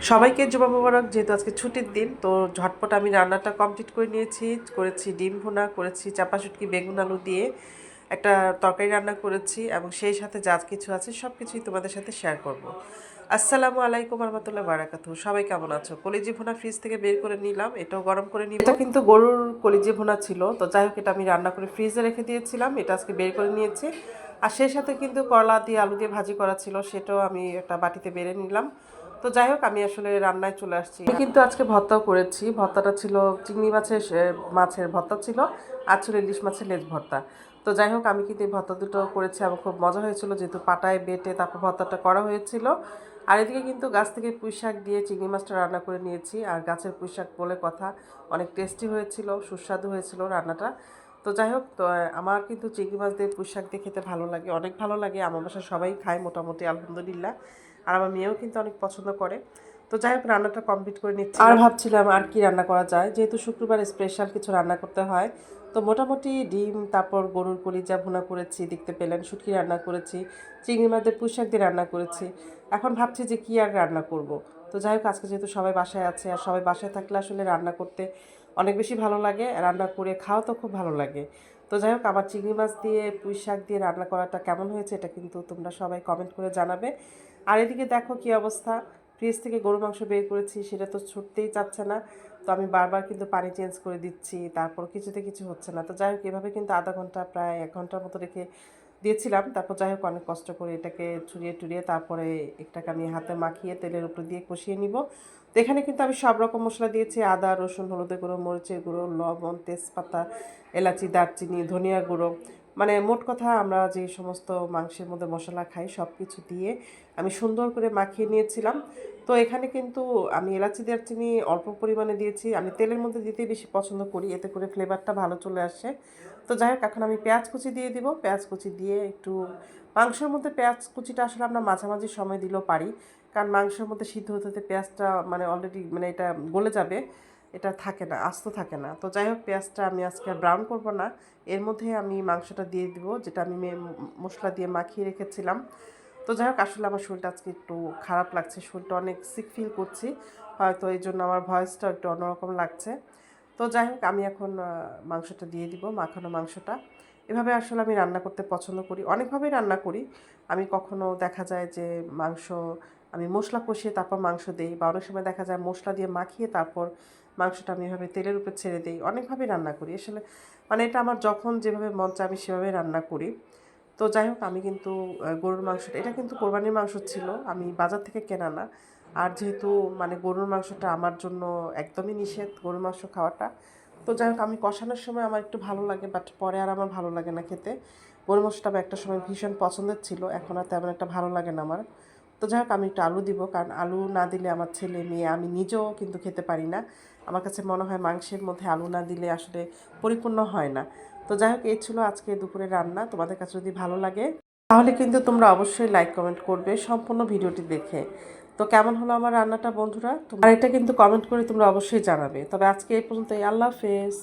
সবাইকে জুমা মোবারক, যেহেতু আজকে ছুটির দিন, তো ঝটপট আমি রান্নাটা কমপ্লিট করে নিয়েছি। করেছি ডিম ভুনা, করেছি চাপা শুটকি, বেগুন আলু দিয়ে একটা তরকারি রান্না করেছি এবং সেই সাথে যা কিছু আছে সব কিছুই তোমাদের সাথে শেয়ার করব। আসসালামু আলাইকুম রহমতুল্লাহ বারাকাতু সবাই কেমন আছো? কলিজি ভুনা ফ্রিজ থেকে বের করে নিলাম, এটাও গরম করে নিলাম এটা কিন্তু গরুর কলিজি ভুনা ছিল, তো যাই হোক, এটা আমি রান্না করে ফ্রিজে রেখে দিয়েছিলাম, এটা আজকে বের করে নিয়েছি। আর সেই সাথে কিন্তু করলা দিয়ে আলু দিয়ে ভাজি করা ছিল, সেটাও আমি একটা বাটিতে বেড়ে নিলাম। তো যাই হোক, আমি আসলে রান্নায় চলে আসছি। আমি কিন্তু আজকে ভর্তাও করেছি। ভর্তাটা ছিল চিংড়ি মাছের মাছের ভর্তা ছিল, আর ছিল ইলিশ মাছের লেজ ভর্তা। তো যাই হোক, আমি কিন্তু এই ভর্তা দুটো করেছি। আমার খুব মজা হয়েছিল, যেহেতু পাটায় বেটে তারপর ভর্তাটা করা হয়েছিল। আর এদিকে কিন্তু গাছ থেকে পুঁই শাক দিয়ে চিংড়ি মাছটা রান্না করে নিয়েছি। আর গাছের পুঁই শাক বলে কথা, অনেক টেস্টি হয়েছিল, সুস্বাদু হয়েছিল রান্নাটা। তো যাই হোক, তো আমার কিন্তু চিংড়ি মাছ দিয়ে পুঁই শাক দিয়ে খেতে ভালো লাগে, অনেক ভালো লাগে। আমার বাসায় সবাই খায় মোটামুটি, আলহামদুলিল্লাহ। আর আমার মেয়েও কিন্তু অনেক পছন্দ করে। তো যাই হোক, রান্নাটা কমপ্লিট করে নিচ্ছি। আর ভাবছিলাম আর কি রান্না করা যায়। যেহেতু শুক্রবার স্পেশাল কিছু রান্না করতে হয়, তো মোটামুটি ডিম, তারপর গরুর কলিজা ভুনা করেছি, দেখতে পেলেন, শুটকি রান্না করেছি, চিংড়ি মাদের পুঁই শাক দিয়ে রান্না করেছি। এখন ভাবছি যে কি আর রান্না করব। তো যাই হোক, আজকে যেহেতু সবাই বাসায় আছে আর সবাই বাসায় থাকলে আসলে রান্না করতে অনেক বেশি ভালো লাগে, রান্না করে খাওয়া তো খুব ভালো লাগে। তো যাই হোক, আমার চিংড়ি মাছ দিয়ে, পুঁই শাক দিয়ে রান্না করাটা কেমন হয়েছে এটা কিন্তু তোমরা সবাই কমেন্ট করে জানাবে। আর এদিকে দেখো কি অবস্থা ফ্রিজ থেকে গরু মাংস বের করেছি, সেটা তো ছুটতেই চাচ্ছে না। তো আমি বারবার কিন্তু পানি চেঞ্জ করে দিচ্ছি, তারপর কিছুতে কিছু হচ্ছে না। তো যাই হোক, এভাবে কিন্তু আধা ঘণ্টা, প্রায় এক ঘণ্টার মতো রেখে দিয়েছিলাম, তারপর যাই হোক অনেক কষ্ট করে এটাকে ছুরিয়ে টুরিয়ে তারপরে একটাকে আমি হাতে মাখিয়ে তেলের উপরে দিয়ে কষিয়ে নিব। তো এখানে কিন্তু আমি সব রকম মশলা দিয়েছি, আদা, রসুন, হলুদের গুঁড়ো, মরিচের গুঁড়ো, লবণ, তেজপাতা, এলাচি, দারচিনি, ধনিয়া গুঁড়ো। মানে মোট কথা আমরা যে সমস্ত মাংসের মধ্যে মশলা খাই সব কিছু দিয়ে আমি সুন্দর করে মাখিয়ে নিয়েছিলাম। তো এখানে কিন্তু আমি এলাচি, দারচিনি অল্প পরিমাণে দিয়েছি। আমি তেলের মধ্যে দিতেই বেশি পছন্দ করি, এতে করে ফ্লেভারটা ভালো চলে আসে। তো যাই হোক, এখন আমি পেঁয়াজ কুচি দিয়ে দিব। পেঁয়াজ কুচি দিয়ে একটু মাংসের মধ্যে পেঁয়াজ কুচিটা আসলে আমরা মাঝামাঝি সময় দিলেও পারি। কারণ মাংসের মধ্যে সিদ্ধ হতে হতে পেঁয়াজটা মানে অলরেডি মানে এটা গলে যাবে। এটা থাকে না, আস্ত থাকে না। তো যাই হোক পেঁয়াজটা আমি আজকে ব্রাউন করব না। এর মধ্যে আমি মাংসটা দিয়ে দিব, যেটা আমি মশলা দিয়ে মাখিয়ে রেখেছিলাম। তো যাই হোক আসলে আমার শরীরটা আজকে একটু খারাপ লাগছে, শরীরটা অনেক সিক ফিল করছি। হয়তো এই জন্য আমার ভয়েসটা একটু অন্যরকম লাগছে। তো যাই হোক আমি এখন মাংসটা দিয়ে দিব, মাখানো মাংসটা। এভাবে আসলে আমি রান্না করতে পছন্দ করি। অনেকভাবেই রান্না করি। আমি কখনো দেখা যায় যে মাংস আমি মশলা কষিয়ে তারপর মাংস দিই বা অনেক সময় দেখা যায় মশলা দিয়ে মাখিয়ে তারপর মাংসটা আমি এভাবে তেলের উপর ছেড়ে দিই। অনেকভাবে রান্না করি। আসলে মানে এটা আমার যখন যেভাবে মন চায় আমি সেভাবে রান্না করি। তো যাই হোক, আমি কিন্তু গরুর মাংসটা, এটা কিন্তু কোরবানির মাংস ছিল, আমি বাজার থেকে কেনা না। আর যেহেতু মানে গরুর মাংসটা আমার জন্য একদমই নিষেধ গরুর মাংস খাওয়াটা। তো যাই হোক, আমি কষানোর সময় আমার একটু ভালো লাগে বাট পরে আর আমার ভালো লাগে না খেতে। গরুর মাংসটা আমার একটা সময় ভীষণ পছন্দের ছিল, এখন আর তেমন একটা ভালো লাগে না আমার। তো যাই হোক, আমি একটু আলু দিব, কারণ আলু না দিলে আমার ছেলে মেয়ে আমি নিজেও কিন্তু খেতে পারি না। আমার কাছে মনে হয় মাংসের মধ্যে আলু না দিলে আসলে পরিপূর্ণ হয় না। তো যাই হোক, এই ছিল আজকে দুপুরে রান্না। তোমাদের কাছে যদি ভালো লাগে, তাহলে কিন্তু তোমরা অবশ্যই লাইক, কমেন্ট করবে সম্পূর্ণ ভিডিওটি দেখে। তো কেমন হলো আমার রান্নাটা বন্ধুরা? আর এটা কিন্তু কমেন্ট করে তোমরা অবশ্যই জানাবে। তবে আজকে এই পর্যন্ত আল্লাহ হাফেজ।